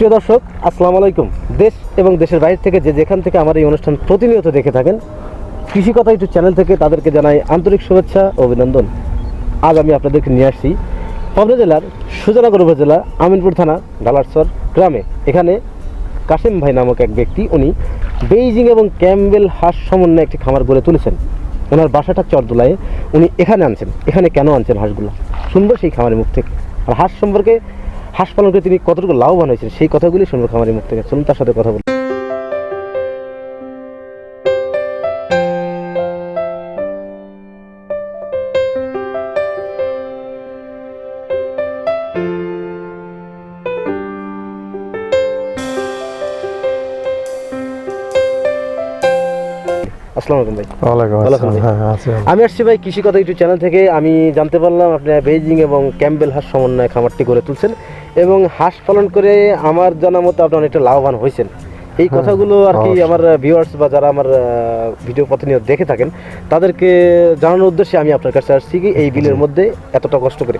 প্রিয় দর্শক, আসসালামু আলাইকুম। দেশ এবং দেশের বাইরে থেকে যে যেখান থেকে আমার এই অনুষ্ঠান প্রতিনিয়ত দেখে থাকেন, কৃষি কথা ইউটিউব চ্যানেল থেকে তাদেরকে জানাই আন্তরিক শুভেচ্ছা ও অভিনন্দন। আজ আমি আপনাদেরকে নিয়ে আসছি পাবনা জেলার সুজনগর উপজেলা, আমিনপুর থানা, ডালারসর গ্রামে। এখানে কাশিম ভাই নামক এক ব্যক্তি, উনি বেইজিং এবং ক্যাম্বেল হাঁস সমন্বয়ে একটি খামার গড়ে তুলেছেন। ওনার বাসাটা চরদোলায় উনি এখানে আনছেন। এখানে কেন আনছেন হাঁসগুলো? শুনব সেই খামারের মুখ থেকে। আর হাঁস সম্পর্কে হাঁস পালন করে তিনি কতটুকু লাভবান হয়েছেন সেই কথাগুলি শুনব খামারের মুখ থেকে। চলুন তার সাথে কথা বলি। আসসালামু আলাইকুম ভাই। ওয়ালাইকুম আসসালাম। আছেন? হ্যাঁ। আমি। আসছি ভাই কৃষি কথা ইউটিউব চ্যানেল থেকে। আমি জানতে পারলাম আপনি বেইজিং এবং ক্যাম্বেল হাঁস সমন্বয়ে খামারটি করে তুলছেন। এবং হাঁস পালন করে আমার জানা মতো আপনি অনেকটা লাভবান হয়েছেন। এই কথাগুলো আর কি আমার ভিউয়ার্স বা যারা আমার ভিডিও প্রতিনিয়ত দেখে থাকেন তাদেরকে জানানোর উদ্দেশ্যে আমি আপনার কাছে আসছি কি এই বিলের মধ্যে এতটা কষ্ট করে।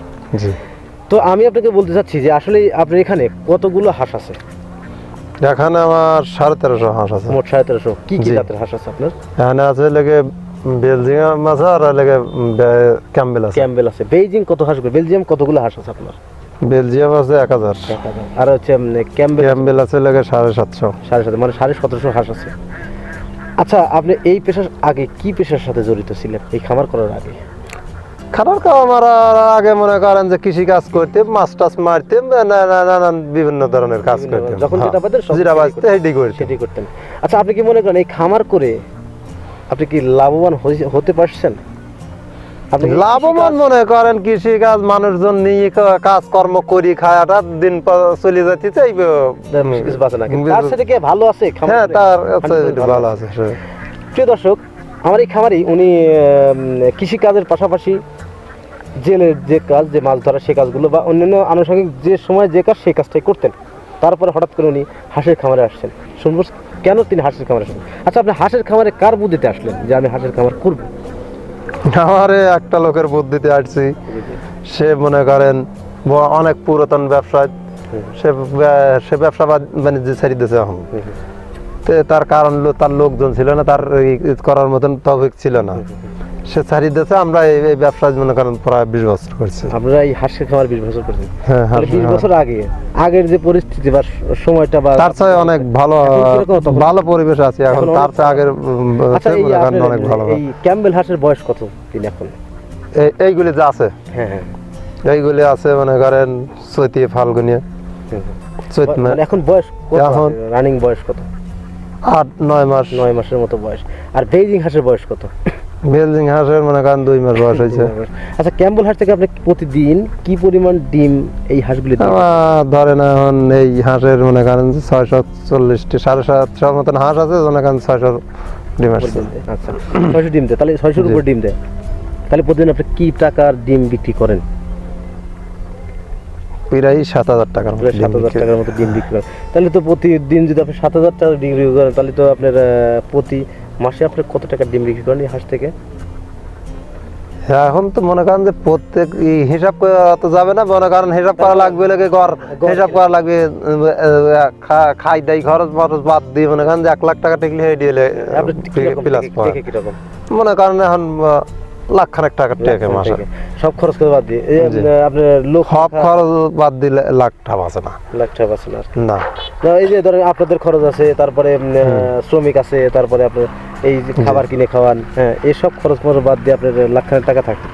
তো আমি আপনাকে বলতে চাচ্ছি যে আসলে আপনার এখানে কতগুলো হাঁস আছে? এখানে আমার সাড়ে তেরোশো হাঁস আছে। মোট সাড়ে তেরোশো। কি কি। জাতের হাঁস আছে আপনার? এখানে আছে লেগে বেলজিয়াম আছে আর লেগে ক্যাম্বেল আছে। ক্যাম্বেল আছে। বেইজিং কত হাঁস বেলজিয়াম কতগুলো হাঁস আছে আপনার? বেলজিয়াম আছে এক হাজার। আর হচ্ছে ক্যাম্বেল ক্যাম্বেল আছে লেগে সাড়ে সাতশো। সাড়ে সাথে মানে সাড়ে সতেরোশো হাঁস আছে। আচ্ছা আপনি এই পেশার আগে কি পেশার সাথে জড়িত ছিলেন? এই খামার করার আগে? খারাপ কাজ আমার আগে মনে করেন যে কৃষি কাজ করতে মাছ টাছ মারতে নানান বিভিন্ন ধরনের কাজ করতে যখন যেটা পাতেন সব যেটা সেটাই বাঁচতে করতে সেটি করতেন। আচ্ছা আপনি কি মনে করেন এই খামার করে আপনি কি লাভবান হতে পারছেন? লাভবান মনে করেন কৃষি কাজ মানুষজন নিয়ে কা- কাজকর্ম করি খায়াটা দিন চলে যাচ্ছে তার সাথে কি ভালো আছে? হ্যাঁ তার ভালো আছে। প্রিয় দর্শক আমার এই খামারি উনি কৃষি কাজের পাশাপাশি জেলের যে কাজ যে মাছ ধরা সেই কাজগুলো বা অন্যান্য আনুষঙ্গিক যে সময় যে কাজ সেই কাজটাই করতেন। তারপরে হঠাৎ করে উনি হাঁসের খামারে আসছেন। শুনব কেন তিনি হাঁসের খামারে আসছেন? আচ্ছা আপনি হাঁসের খামারে কার বুদ্ধিতে আসলেন যে আমি হাঁসের খামার করব? আমারে একটা লোকের বুদ্ধিতে আসছি সে মনে করেন অনেক পুরাতন ব্যবসায়। সে সে ব্যবসা বাণিজ্য ছেড়ে দিয়েছে এখন। তার কারণ তার লোকজন ছিল না, তার করার মতন তফিক ছিল না। সে আমরা এই ব্যবসা মনে করেন প্রায় বিশ বছর করছি। আপনারা এই হাঁসের খামার বিশ বছর করছেন? হ্যাঁ বিশ হ্যাঁ। বছর আগে আগের যে পরিস্থিতি বা সময়টা বা তার চেয়ে অনেক ভালো? ভালো পরিবেশ আছে এখন তার চেয়ে আগের আচ্ছা অনেক ভালো। এই ক্যাম্বেল হাঁসের বয়স কত তিনি এখন? এইগুলি যা আছে? হ্যাঁ হ্যাঁ। এইগুলি আছে মনে করেন চৈতি ফাল্গুনিয়া। চৈত এখন বয়স এখন- রানিং বয়স কত? আট নয় মাস। নয় মাসের মতো বয়স। আর বেইজিং হাঁসের বয়স কত? বেলজিং হাঁসের মনে করেন দুই মাস বয়স হয়েছে আচ্ছা ক্যাম্বেল হাঁস থেকে আপনি প্রতিদিন কি পরিমাণ ডিম এই হাঁসগুলি? আমার ধরেন এখন এই হাঁসের মনে করেন ছয়শো চল্লিশটি সাড়ে সাতশো মতন হাঁস আছে মনে করেন ছয়শো ডিম আসছে। আচ্ছা ছয়শো ডিম দেয় তাহলে ছয়শোর। উপর ডিম দেয় তাহলে প্রতিদিন আপনি কি টাকার ডিম বিক্রি করেন প্রায় সাত হাজার টাকার মতো সাত হাজার। টাকার মতো ডিম বিক্রি করেন তাহলে তো প্রতিদিন যদি আপনি সাত হাজার টাকা ডিম বিক্রি করেন তাহলে তো আপনার প্রতি মাসে আপনি কত টাকা ডিম বিক্রি করেন এই হাঁস থেকে? হ্যাঁ, এখন তো মনে করেন যে প্রত্যেক হিসাব করা তো যাবে না মনে করেন হিসাব করা লাগবে লাগে ঘর হিসাব করা লাগবে খাই দাই খরচ মরচ বাদ দিয়ে মনে করেন যে এক লাখ টাকা টেকলে হয়ে দিয়ে প্লাস মনে করেন এখন আহ, লাখ খানেক টাকা। মাসে সব খরচ করে বাদ দিয়ে। আপনার- লোক সব খরচ বাদ দিলে লাখ টাকা আছে না। লাখ টাকা আছে না। না। এই যে ধরেন আপনাদের খরচ আছে তারপরে শ্রমিক আছে তারপরে আপনার এই খাবার কিনে খাওয়ান হ্যাঁ এইসব খরচ খরচ বাদ দিয়ে আপনার লাখ খানেক টাকা থাকে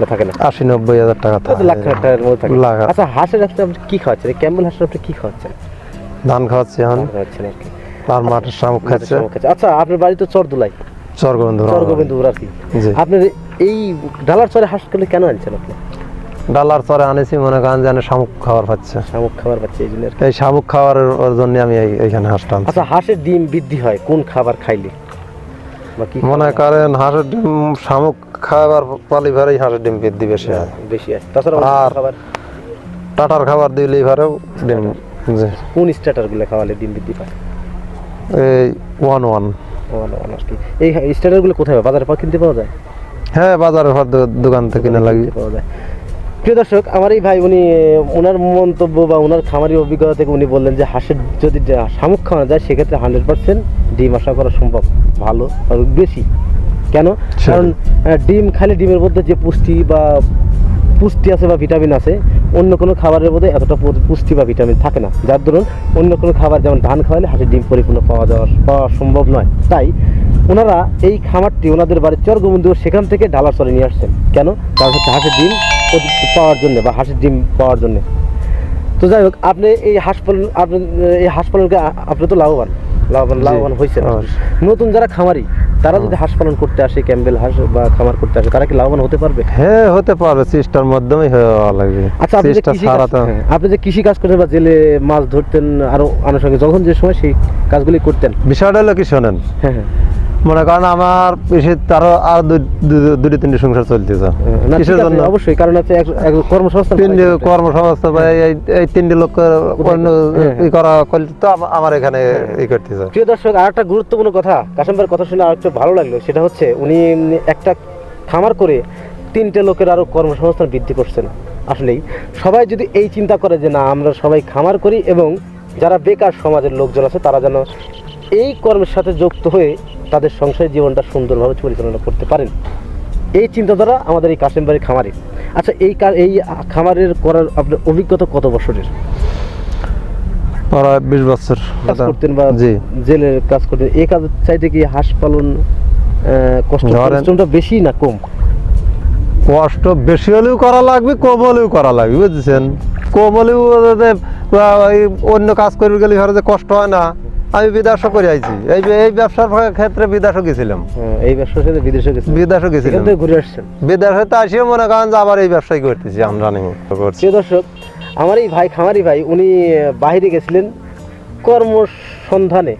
না থাকে না। আশি নব্বই হাজার টাকা কত লাখ টাকার মধ্যে থাকে। আচ্ছা হাঁসের আপনি আপনি কি খাওয়াচ্ছেন? ক্যাম্বেল হাঁসের আপনি কি খাওয়াচ্ছেন? ধান খাওয়াচ্ছি এখন। খাওয়াচ্ছেন আর কি আর মাঠের শামুক খাচ্ছে। আচ্ছা আপনার বাড়ি তো চরদুলাই। চরগোবিন্দ চরগোবিন্দপুর আর কি। আপনার এই ডালার চরে হাঁসগুলো কেন আনছেন আপনি? ডালার চরে আনেছি মনে করেন যেন শামুক খাবার পাচ্ছে। শামুক খাবার পাচ্ছে এই জন্য এই শামুক খাওয়ার জন্য আমি এইখানে হাঁসটা আনছি। আচ্ছা হাঁসের ডিম বৃদ্ধি হয় কোন খাবার খাইলে? মনে করেন হাঁসের ডিম শামুক খাবার পালি পালিভারেই হাঁসের ডিম বৃদ্ধি বেশি হয়। বেশি হয়। তাছাড়া আর- খাবার? টাটার খাবার দিলে এবারেও ডিম জি কোন স্টার্টারগুলো খাওয়ালে ডিম বৃদ্ধি পায়? এই ওয়ান ওয়ান। ওয়ান না, না, আর কি। এই স্টার্টারগুলো কোথায়? বাজারে পাওয়া কিনতে পাওয়া যায়? হ্যাঁ বাজারের দোকান থেকে কিনে লাগি কিনতে পাওয়া যায়। প্রিয় দর্শক আমার এই ভাই উনি ওনার মন্তব্য বা ওনার খামারি অভিজ্ঞতা থেকে উনি বললেন যে হাঁসের যদি শামুক খাওয়ানো যায় সেক্ষেত্রে হান্ড্রেড পার্সেন্ট ডিম আশা করা সম্ভব ভালো আর বেশি। কেন? কারণ ডিম খালি ডিমের মধ্যে যে পুষ্টি বা পুষ্টি আছে বা ভিটামিন আছে অন্য কোনো খাবারের মধ্যে এতটা পুষ্টি বা ভিটামিন থাকে না। যার দরুন অন্য কোনো খাবার যেমন ধান খাওয়ালে হাঁসের ডিম পরিপূর্ণ পাওয়া যাওয়া পাওয়া সম্ভব নয়। তাই ওনারা এই খামারটি ওনাদের বাড়ির চরগোবন্ধু সেখান থেকে ঢালার চরে নিয়ে আসছেন। কেন? কারণ হচ্ছে হাঁসের ডিম পাওয়ার জন্য বা হাঁসের ডিম পাওয়ার জন্য। তো যাই হোক আপনি এই হাঁস পালন আপনি এই হাঁস পালনকে আপনি তো লাভবান। লাভবান লাভবান হয়েছেন। অবশ্যই। নতুন যারা খামারি তারা যদি হাঁস পালন করতে আসে ক্যাম্বেল হাঁস বা খামার করতে আসে তারা কি লাভবান হতে পারবে? হ্যাঁ হতে পারবে। চেষ্টার মাধ্যমেই হওয়া লাগবে। আচ্ছা আপনি যে কৃষি কাজ- তো হ্যাঁ, আপনি যে কৃষি কাজ করতেন বা জেলে মাছ ধরতেন আরও আনুষঙ্গিক যখন যে সময় সেই কাজগুলি করতেন। বিষয়টা হলো কি শোনেন? হ্যাঁ হ্যাঁ। মনে করেন আমার তারও আর দুটি তিনটি সংসার চলতেছে। কিসের জন্য? অবশ্যই কারণ হচ্ছে কর্মসংস্থান তিনটি করা কর্মসংস্থা বা এই এই তিনটি লোক অন্য হ্যাঁ, ই করা করলে তো আমার এখানে ই করতেছে। প্রিয় দর্শক আর একটা গুরুত্বপূর্ণ কথা কাশেম কথা শুনে আর একটু ভালো লাগল সেটা হচ্ছে উনি একটা খামার করে তিনটে লোকের আরও কর্মসংস্থান বৃদ্ধি করছেন। আসলেই সবাই যদি এই চিন্তা করে যে না আমরা সবাই খামার করি এবং যারা বেকার সমাজের লোকজন আছে তারা যেন এই কর্মের সাথে যুক্ত হয়ে তাদের সংসার জীবনটা সুন্দরভাবে পরিচালনা করতে পারেন। এই চিন্তাধারা আমাদের এই কাশেম বাড়ির খামারে। আচ্ছা এই এই খামারের করার আপনার অভিজ্ঞতা কত বছরের? প্রায় বিশ বছর। কাজ করতেন বা জেলের কাজ করতেন। এই কাজ চাইতে কি হাঁস পালন কষ্ট পরিশ্রমটা বেশি না কম? কষ্ট বেশি হলেও করা লাগবে কম হলেও করা লাগবে বুঝছেন? কম হলেও অন্য কাজ করবে গেলে যে কষ্ট হয় না। আমি বিদেশও করে আইছি। এই এই ব্যবসার ক্ষেত্রে বিদেশও গেছিলাম। হ্যাঁ, এই ব্যবসার সাথে বিদেশে গেছেন বিদেশও গেছিলাম। ঘুরে আসছেন। বিদেশে তো আসিও মনে করেন যে আবার এই ব্যবসায় করতেছি আমরা নিয়ে করছি প্রিয় দর্শক আমার এই ভাই খামারি ভাই উনি বাইরে গেছিলেন কর্মসন্ধানে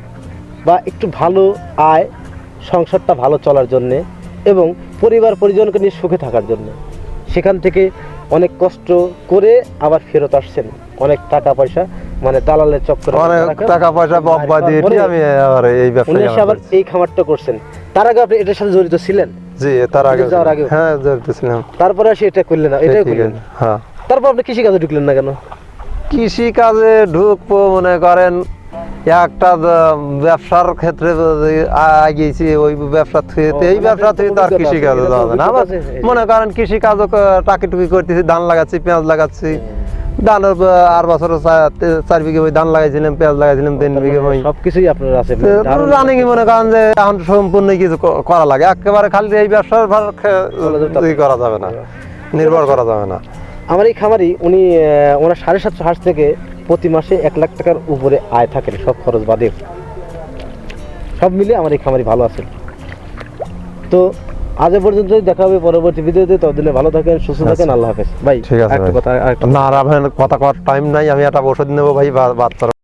বা একটু ভালো আয় সংসারটা ভালো চলার জন্যে এবং পরিবার পরিজনকে নিয়ে সুখে থাকার জন্য। সেখান থেকে অনেক কষ্ট করে আবার ফেরত আসছেন। অনেক টাকা পয়সা মানে দালালের চক্কর অনেক টাকা পয়সা দিয়ে আমি আবার এই উনি আবার এই খামারটা করছেন। তার আগে আপনি এটার সাথে জড়িত ছিলেন? জি তার আগে যাওয়ার আগেও? হ্যাঁ জড়িতেছিলাম তারপরে আসে এটা করলেন না এটাই করলেন। হ্যাঁ। তারপর আপনি কৃষি কাজে ঢুকলেন না কেন? কৃষি কাজে ঢুকবো মনে করেন একটা ব্যবসার ক্ষেত্রে আগিয়েছি ওই ব্যবসা থেকে এই মানে ব্যবসা থেকে তো কৃষি কাজে যাওয়া যায় না। মনে করেন কৃষি কাজও টাকি টুকি করতেছি ধান লাগাচ্ছি পেঁয়াজ লাগাচ্ছি ধানের আর বছর চার বিঘে ওই ধান লাগাইছিলাম পেঁয়াজ লাগাইছিলাম তিন বিঘে ওই সবকিছুই আপনার আছে রানিং মনে করেন যে এখন সম্পূর্ণ কিছু করা লাগে। একেবারে খালি এই ব্যবসার ভার করা যাবে না। নির্ভর করা যাবে না। আমার এই খামারি উনি ওনার সাড়ে সাতশো হাঁস থেকে প্রতি মাসে এক লাখ টাকার উপরে আয় থাকেন সব খরচ বাদে সব মিলে আমার এই খামারি ভালো আছে। তো আজ পর্যন্ত দেখা হবে পরবর্তী ভিডিওতে। ততদিনে ভালো থাকেন সুস্থ থাকেন আল্লাহ হাফেজ। ভাই ঠিক আছে একটা কথা আরেকটা না আর কথা কর টাইম নাই আমি একটা ওষুধ নেব ভাই বাচ্চার